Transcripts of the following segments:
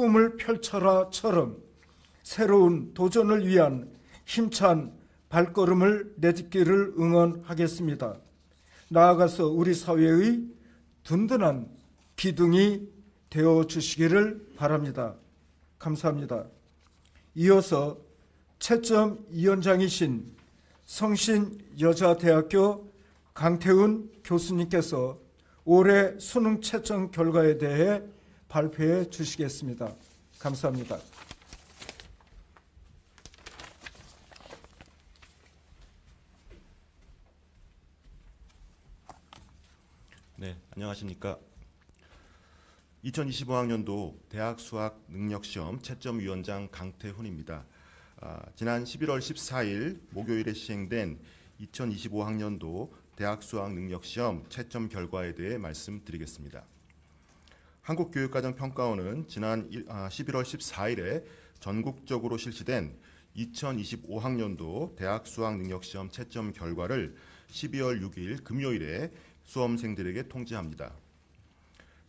꿈을 펼쳐라처럼 새로운 도전을 위한 힘찬 발걸음을 내딛기를 응원하겠습니다. 나아가서 우리 사회의 든든한 기둥이 되어 주시기를 바랍니다. 감사합니다. 이어서 채점 위원장이신 성신여자대학교 강태훈 교수님께서 올해 수능 채점 결과에 대해 발표해 주시겠습니다. 감사합니다. 네, 안녕하십니까. 2025학년도 대학 수학 능력 시험 채점 위원장 강태훈입니다. 아, 지난 11월 14일 목요일에 시행된 2025학년도 대학 수학 능력 시험 채점 결과에 대해 말씀드리겠습니다. 한국교육과정평가원은 지난 일- 아, 11월 14일에 전국적으로 실시된 2025학년도 대학 수학 능력 시험 채점 결과를 12월 6일 금요일에 수험생들에게 통지합니다.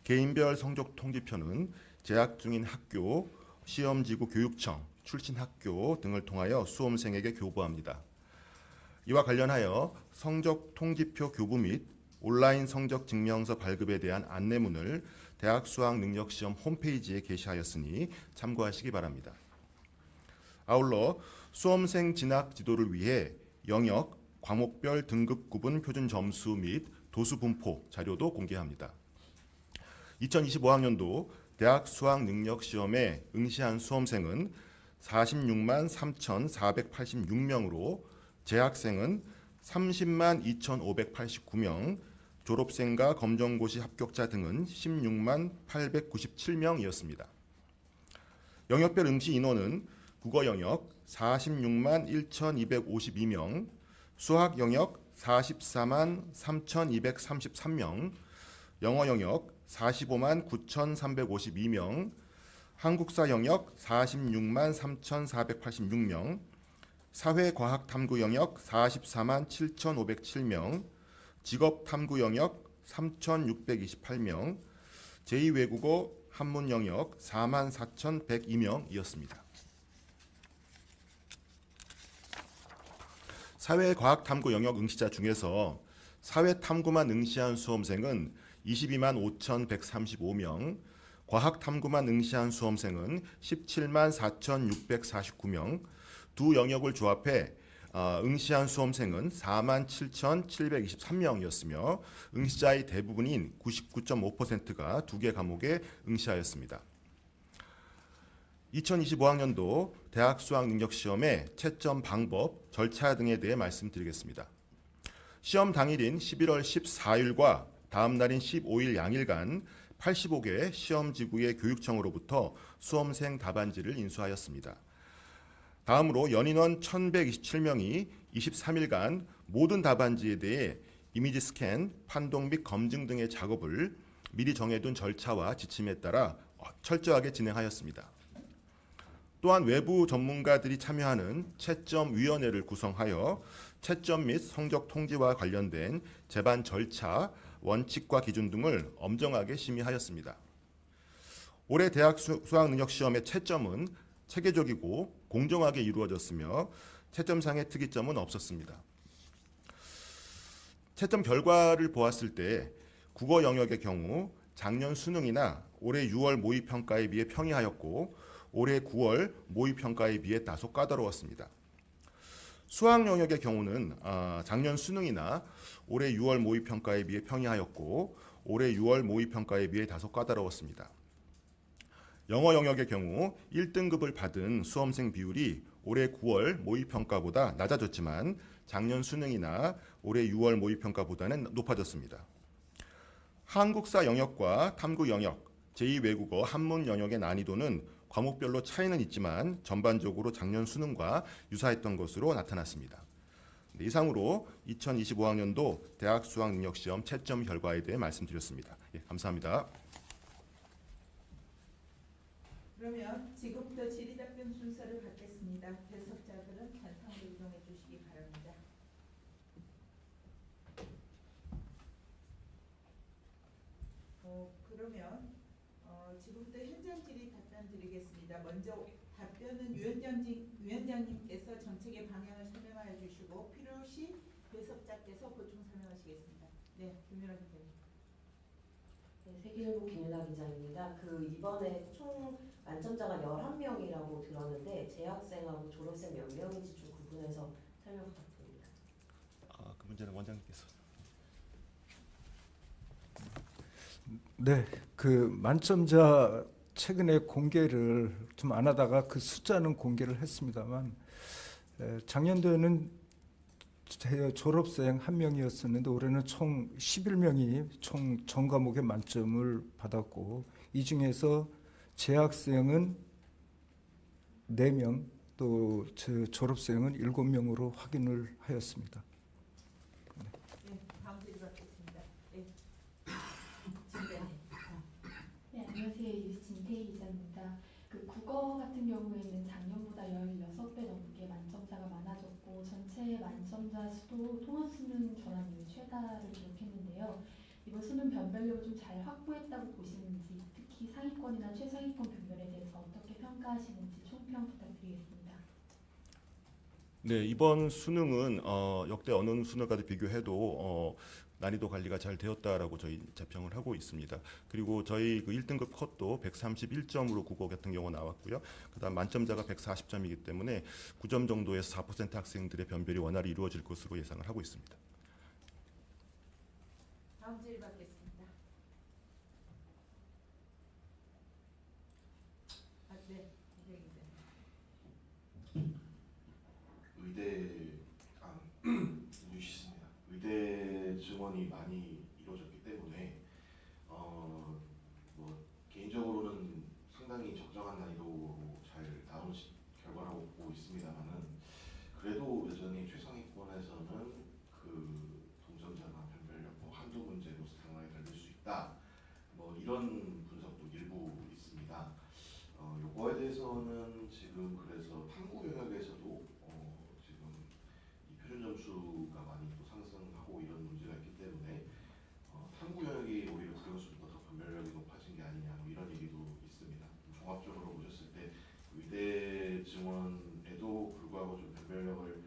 개인별 성적 통지표는 재학 중인 학교, 시험지구 교육청, 출신 학교 등을 통하여 수험생에게 교부합니다. 이와 관련하여 성적 통지표 교부 및 온라인 성적 증명서 발급에 대한 안내문을 대학 수학 능력 시험 홈페이지에 게시하였으니 참고하시기 바랍니다. 아울러 수험생 진학 지도를 위해 영역, 과목별 등급 구분 표준 점수 및 도수 분포 자료도 공개합니다. 2025학년도 대학 수학 능력 시험에 응시한 수험생은 46만 3,486명으로 재학생은 30만 2,589명, 졸업생과 검정고시 합격자 등은 16만 897명이었습니다. 영역별 응시 인원은 국어 영역 46만 1,252명, 수학 영역 44만 3,233명, 영어 영역 45만 9,352명, 한국사 영역 46만 3,486명, 사회과학탐구 영역 44만 7,507명, 직업 탐구 영역 3,628명, 제2외국어 한문 영역 4만 4,102명이었습니다. 사회과학 탐구 영역 응시자 중에서 사회 탐구만 응시한 수험생은 22만 5,135명, 과학 탐구만 응시한 수험생은 17만 4,649명, 두 영역을 조합해 어, 응시한 수험생은 4만 7,723명이었으며 응시자의 대부분인 99.5%가 두 개 과목에 응시하였습니다. 2025학년도 대학 수학 능력 시험의 채점 방법, 절차 등에 대해 말씀드리겠습니다. 시험 당일인 11월 14일과 다음 날인 15일 양일간 85개 시험 지구의 교육청으로부터 수험생 답안지를 인수하였습니다. 다음으로 연인원 1,127명이 23일간 모든 답안지에 대해 이미지 스캔, 판독 및 검증 등의 작업을 미리 정해둔 절차와 지침에 따라 철저하게 진행하였습니다. 또한 외부 전문가들이 참여하는 채점위원회를 구성하여 채점 및 성적 통지와 관련된 재반 절차, 원칙과 기준 등을 엄정하게 심의하였습니다. 올해 대학 수- 수학 능력 시험의 채점은 체계적이고 공정하게 이루어졌으며 채점상의 특이점은 없었습니다. 채점 결과를 보았을 때 국어 영역의 경우 작년 수능이나 올해 6월 모의 평가에 비해 평이하였고 올해 9월 모의 평가에 비해 다소 까다로웠습니다. 수학 영역의 경우는 아, 작년 수능이나 올해 6월 모의 평가에 비해 평이하였고 올해 6월 모의 평가에 비해 다소 까다로웠습니다. 영어 영역의 경우 1등급을 받은 수험생 비율이 올해 9월 모의 평가보다 낮아졌지만 작년 수능이나 올해 6월 모의 평가보다는 높아졌습니다. 한국사 영역과 탐구 영역, 제2외국어 한문 영역의 난이도는 과목별로 차이는 있지만 전반적으로 작년 수능과 유사했던 것으로 나타났습니다. 네, 이상으로 2025학년도 대학 수학 능력 시험 채점 결과에 대해 말씀드렸습니다. 예, 감사합니다. 그러면 지금부터 질의답변 순서를 갖겠습니다. 배석자들은 단상으로 이동해 주시기 바랍니다. 어, 그러면 어, 지금부터 현장 질의 답변 드리겠습니다. 먼저 답변은 위원장님, 위원장님께서 정책의 방향을 설명하여 주시고 필요시 배석자께서 보충 설명하시겠습니다. 네, 김민아 기자님. 네, 세계일보 김윤아 기자입니다. 그 이번에 총 만점자가 11명이라고 들었는데 재학생하고 졸업생 몇 명인지 좀 구분해서 설명 부탁드립니다. 아, 그 문제는 원장님께서. 네, 그 만점자 최근에 공개를 좀 안 하다가 그 숫자는 공개를 했습니다만 에, 작년도에는 제 졸업생 한 명이었었는데 올해는 총 11명이 총 전 과목에 만점을 받았고 이 중에서 재학생은 4명 또저 졸업생은 7명으로 확인을 하였습니다. 네, 다음 질의 받겠습니다. 네. 진대님. 네, 안녕하세요. 이비스 진태희 기자입니다. 그 국어 같은 경우에는 작년보다 16배 넘게 만점자가 많아졌고 전체 만점자 수도 통합 수능 전환 이후 최다를 기록했는데요. 이번 수능 변별력을 좀 잘 확보했다고 보시는지 특히 상위권이나 최상위권 변별에 대해서 어떻게 평가하시는지 총평 부탁드리겠습니다. 네, 이번 수능은 어, 역대 어느 수능과도 비교해도 어, 난이도 관리가 잘 되었다라고 저희 재평을 하고 있습니다. 그리고 저희 그 1등급 컷도 131점으로 국어 같은 경우 나왔고요. 그다음 만점자가 140점이기 때문에 9점 정도에서 4% 학생들의 변별이 원활히 이루어질 것으로 예상을 하고 있습니다. 다음 질의 받겠습니다. 아, 네, 김정희 기자님. 의대 아, 유시입니다. 의대 증원이 많이 이루어졌기 때문에 어, 뭐 개인적으로는 상당히 적정한 난이도로 잘 나온 시- 결과라고 보고 있습니다만은 그래도 여전히 최상위권에서는 그 동점자나 변별력 뭐 한두 문제로 상황이 달릴 수 있다. 뭐 이런 분석도 일부 있습니다. 어, 요거에 대해서는 지금 그래서 탐구 영역에서도 어, 지금 이 표준 점수가 많이 또 상승하고 이런 문제가 있기 때문에 어, 탐구 영역이 오히려 국영수보다 더 변별력이 높아진 게 아니냐 뭐 이런 얘기도 있습니다. 종합적으로 보셨을 때 의대 증원에도 불구하고 좀 변별력을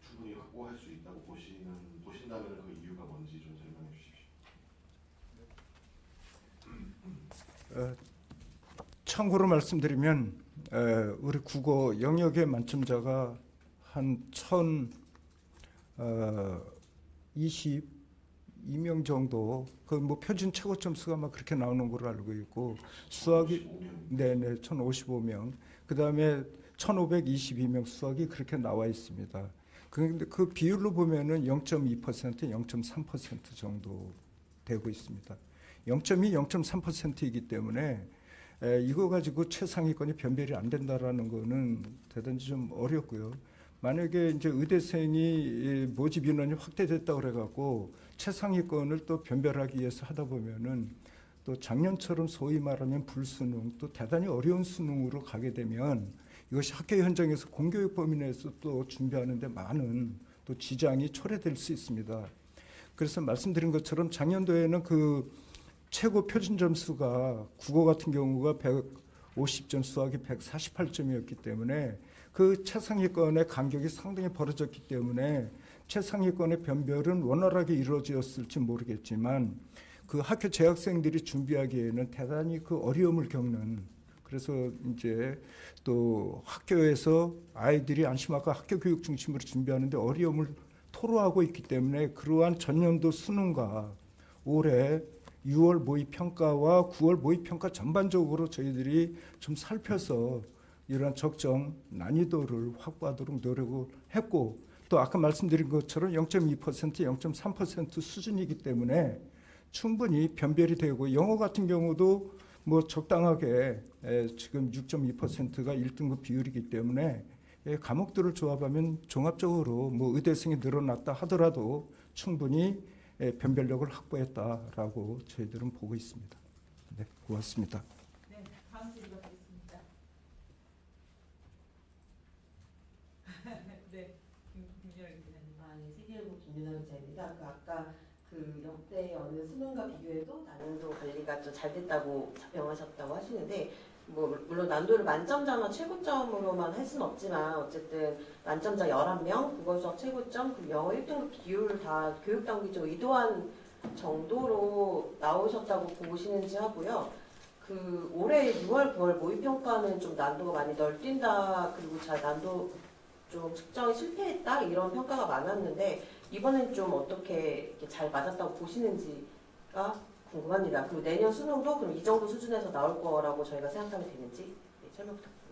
충분히 확보할 수 있다고 보시는 보신다면 그 이유가 뭔지 좀 설명해 주십시오. 어, 참고로 말씀드리면 에, 우리 국어 영역의 만점자가 한천 어, 22명 정도 그 뭐 표준 최고 점수가 막 그렇게 나오는 걸로 알고 있고 수학이 15명. 네네 1,055명 그 다음에 1,522명 수학이 그렇게 나와 있습니다. 그런데 그 비율로 보면은 0.2% 0.3% 정도 되고 있습니다. 0.2, 0.3%이기 때문에 에, 이거 가지고 최상위권이 변별이 안 된다라는 거는 대단히 좀 어렵고요. 만약에 이제 의대생이 이 모집 인원이 확대됐다 그래갖고 최상위권을 또 변별하기 위해서 하다 보면은 또 작년처럼 소위 말하면 불수능 또 대단히 어려운 수능으로 가게 되면 이것이 학교 현장에서 공교육 범위 내에서 또 준비하는데 많은 또 지장이 초래될 수 있습니다. 그래서 말씀드린 것처럼 작년도에는 그 최고 표준 점수가 국어 같은 경우가 150점, 수학이 148점이었기 때문에 그 최상위권의 간격이 상당히 벌어졌기 때문에 최상위권의 변별은 원활하게 이루어졌을지 모르겠지만 그 학교 재학생들이 준비하기에는 대단히 그 어려움을 겪는 그래서 이제 또 학교에서 아이들이 안심하고 학교 교육 중심으로 준비하는데 어려움을 토로하고 있기 때문에 그러한 전년도 수능과 올해 6월 모의 평가와 9월 모의 평가 전반적으로 저희들이 좀 살펴서 이러한 적정 난이도를 확보하도록 노력을 했고 또 아까 말씀드린 것처럼 0.2% 0.3% 수준이기 때문에 충분히 변별이 되고 영어 같은 경우도 뭐 적당하게 에, 지금 6.2%가 1등급 비율이기 때문에 예, 과목들을 조합하면 종합적으로 뭐 의대생이 늘어났다 하더라도 충분히 예, 변별력을 확보했다라고 저희들은 보고 있습니다. 네, 고맙습니다. 네, 다음 질의 받겠습니다. 네, 김- 김민아 기자님. 아, 네, 세계일보 김윤아 기자입니다. 그 아까 그 역대 어느 수능과 비교해도 난이도 관리가 좀 잘 됐다고 자평하셨다고 하시는데 뭐 물론 난도를 만점자나 최고점으로만 할 수는 없지만 어쨌든 만점자 11명, 국어 수학 최고점, 그 영어 1등급 비율 다 교육 당국이 좀 의도한 정도로 나오셨다고 보시는지 하고요. 그 올해 6월, 9월 모의 평가는 좀 난도가 많이 널뛴다 그리고 잘 난도 좀 측정이 실패했다 이런 평가가 많았는데 이번엔 좀 어떻게 잘 맞았다고 보시는지가 궁금합니다. 그리고 내년 수능도 그럼 이 정도 수준에서 나올 거라고 저희가 생각하면 되는지 네, 설명 부탁드립니다.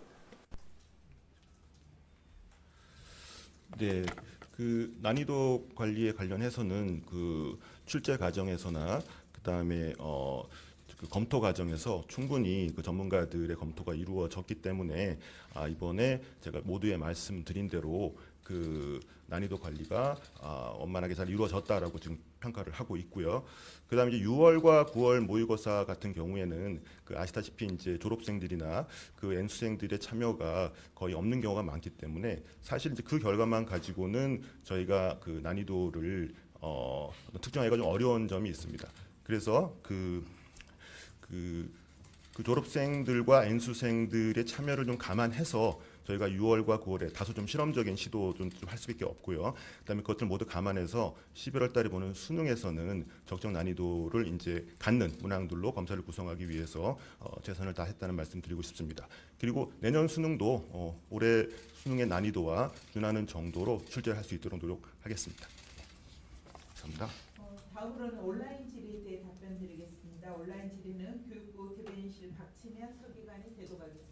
네, 그 난이도 관리에 관련해서는 그 출제 과정에서나 그다음에 어, 그 검토 과정에서 충분히 그 전문가들의 검토가 이루어졌기 때문에 아, 이번에 제가 모두에 말씀드린 대로 그 난이도 관리가 아, 원만하게 잘 이루어졌다라고 지금 평가를 하고 있고요. 그다음에 이제 6월과 9월 모의고사 같은 경우에는 그 아시다시피 이제 졸업생들이나 그 N수생들의 참여가 거의 없는 경우가 많기 때문에 사실 이제 그 결과만 가지고는 저희가 그 난이도를 어, 특정하기가 좀 어려운 점이 있습니다. 그래서 그, 그, 그 졸업생들과 N수생들의 참여를 좀 감안해서 저희가 6월과 9월에 다소 좀 실험적인 시도 좀 할 수밖에 없고요. 그다음에 그것들 모두 감안해서 11월 달에 보는 수능에서는 적정 난이도를 이제 갖는 문항들로 검사를 구성하기 위해서 어, 최선을 다했다는 말씀드리고 싶습니다. 그리고 내년 수능도 어, 올해 수능의 난이도와 준하는 정도로 출제할 수 있도록 노력하겠습니다. 감사합니다. 어, 다음으로는 온라인 질의에 대해 답변 드리겠습니다. 온라인 질의는 교육부 대변인실 박치면 서기관이 대도하겠습니다.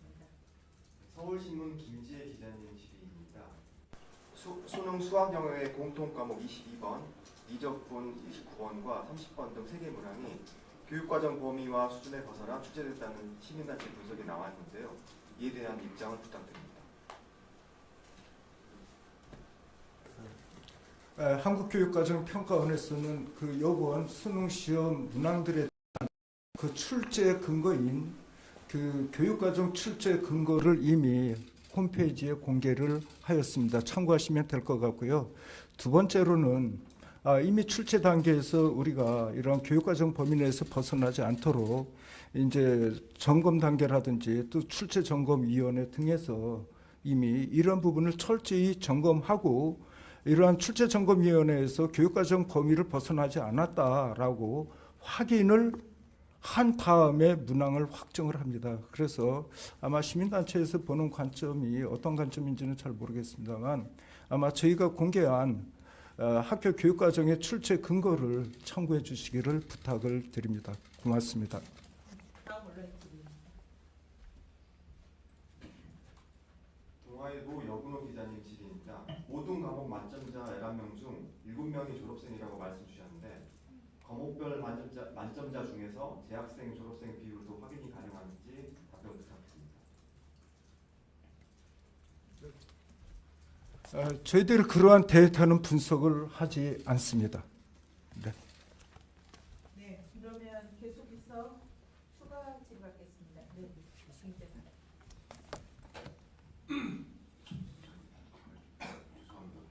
서울신문 김지혜 기자님 질의입니다. 수, 수능 수학 영역의 공통 과목 22번, 이적분 29번과 30번 등 3개 문항이 교육과정 범위와 수준에 벗어나 출제됐다는 시민단체 분석이 나왔는데요. 이에 대한 입장을 부탁드립니다. 에, 한국교육과정평가원에서는 그 요번 수능 시험 문항들에 대한 그 출제 근거인 그 교육과정 출제 근거를 이미 홈페이지에 공개를 하였습니다. 참고하시면 될 것 같고요. 두 번째로는 아, 이미 출제 단계에서 우리가 이런 교육과정 범위 내에서 벗어나지 않도록 이제 점검 단계라든지 또 출제 점검 위원회 등에서 이미 이런 부분을 철저히 점검하고 이러한 출제 점검 위원회에서 교육과정 범위를 벗어나지 않았다라고 확인을 한 다음에 문항을 확정을 합니다. 그래서 아마 시민단체에서 보는 관점이 어떤 관점인지는 잘 모르겠습니다만 아마 저희가 공개한 어, 학교 교육과정의 출제 근거를 참고해 주시기를 부탁을 드립니다. 고맙습니다. 동아일보 여근호 기자님 질의입니다. 모든 과목 만점자 11명 중 7명이 졸업생이라고 말씀 주셨는데 과목별 만점자, 만점자 중에서 재학생, 졸업생 비율도 확인이 가능한지 답변 부탁드립니다. 어, 저희들이 그러한 데이터는 분석을 하지 않습니다. 네, 그러면 계속해서 추가 질의받겠습니다. 네, 교수님께서. 죄송합니다.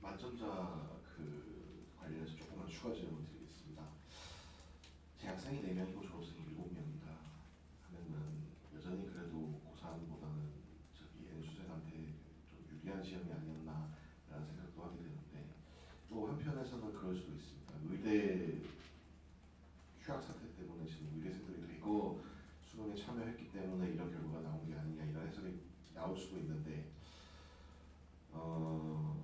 만점자 그 관련해서 조금만 추가 질문 드리겠습니다. 재학생이 4명이고 졸업생이 7명이다 하면은 여전히 그래도 고3보다는 저기 N수생한테 좀 유리한 시험이 아니었나라는 생각도 하게 되는데 또 한편에서는 그럴 수도 있습니다. 의대 휴학 사태 때문에 지금 의대생들이 대거 수능에 참여했기 때문에 이런 결과가 나온 게 아니냐 이런 해석이 나올 수도 있는데 어,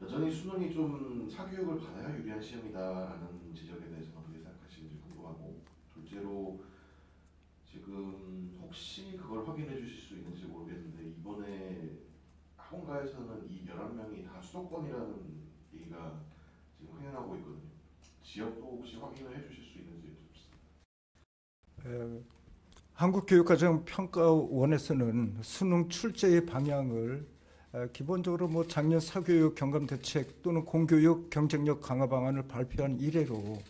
여전히 수능이 좀 사교육을 받아야 유리한 시험이다라는 지적에 대해서는 어떻게 생각하시는지 궁금하고 둘째로 지금 혹시 그걸 확인해 주실 수 있는지 모르겠는데 이번에 학원가에서는 이 11명이 다 수도권이라는 얘기가 지금 흥행하고 있거든요. 지역도 혹시 확인을 해 주실 수 있는지 여쭙습니다. 에, 한국교육과정평가원에서는 수능 출제의 방향을 에, 기본적으로 뭐 작년 사교육 경감 대책 또는 공교육 경쟁력 강화 방안을 발표한 이래로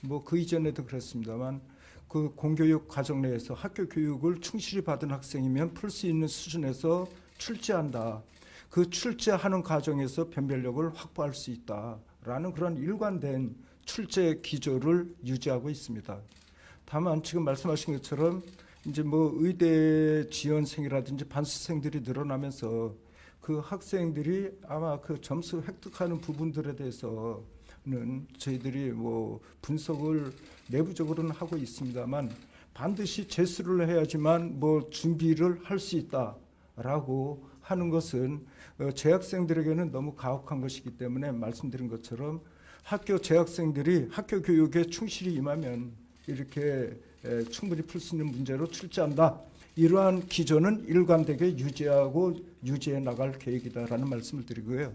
뭐 그 이전에도 그랬습니다만 그 공교육 과정 내에서 학교 교육을 충실히 받은 학생이면 풀 수 있는 수준에서 출제한다. 그 출제하는 과정에서 변별력을 확보할 수 있다라는 그런 일관된 출제 기조를 유지하고 있습니다. 다만 지금 말씀하신 것처럼 이제 뭐 의대 지원생이라든지 반수생들이 늘어나면서 그 학생들이 아마 그 점수 획득하는 부분들에 대해서는 저희들이 뭐 분석을 내부적으로는 하고 있습니다만 반드시 재수를 해야지만 뭐 준비를 할 수 있다라고 하는 것은 어, 재학생들에게는 너무 가혹한 것이기 때문에 말씀드린 것처럼 학교 재학생들이 학교 교육에 충실히 임하면 이렇게 에, 충분히 풀 수 있는 문제로 출제한다. 이러한 기조는 일관되게 유지하고 유지해 나갈 계획이다라는 말씀을 드리고요.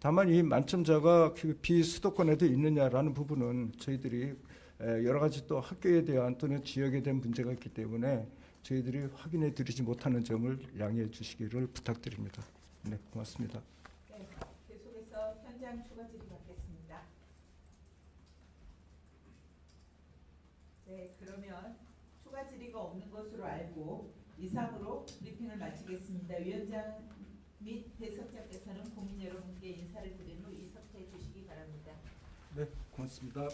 다만 이 만점자가 그 비수도권에도 있느냐라는 부분은 저희들이 에, 여러 가지 또 학교에 대한 또는 지역에 대한 문제가 있기 때문에 저희들이 확인해 드리지 못하는 점을 양해해 주시기를 부탁드립니다. 네, 고맙습니다. 네, 계속해서 현장 추가 질의 받겠습니다. 네, 그러면 추가 질의가 없는 것으로 알고 이상으로 브리핑을 마치겠습니다. 위원장 및 배석자께서는 국민 여러분께 인사를 드린 후 이사퇴해 주시기 바랍니다. 네, 고맙습니다.